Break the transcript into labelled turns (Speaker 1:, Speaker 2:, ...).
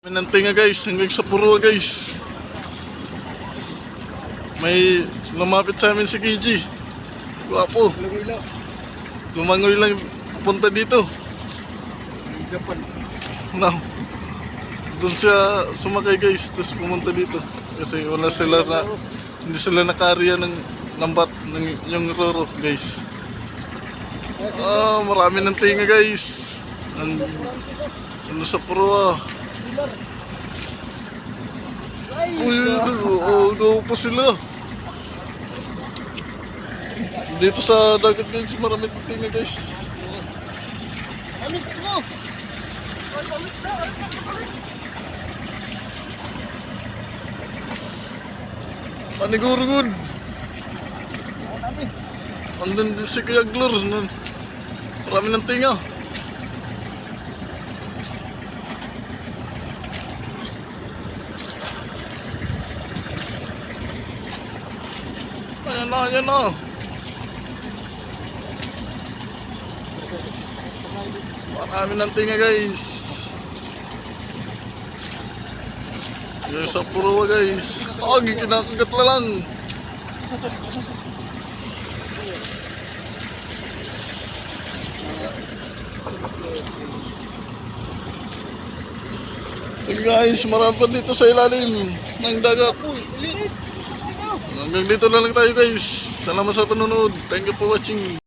Speaker 1: Minantinga guys, hanggang sa Purua guys. May lumapit sa amin si Kiji. Guwapo. Lumangoy lang punta dito.
Speaker 2: Japan.
Speaker 1: No. Doon siya sumakay guys, tapos pumunta dito. Kasi wala sila na, hindi sila nakariya ng lambat ng yung roro guys. Ah, marami ng tinga guys. Ang, ano sa Purua. Uy, oh, oh, pa sila. Dito sa dagat guys, marami ng tinga guys.
Speaker 2: Amit ko!
Speaker 1: Panigurugod. Andun din si Kuya Glor. Marami ng tinga. Ayan na, ayan na. Marami ng tinga guys. Yung sa puro guys. Oh, kinakagat na lang. So guys, marami pa dito sa ilalim ng dagat. Hanggang dito na lang tayo guys. Salamat sa panonood. Thank you for watching.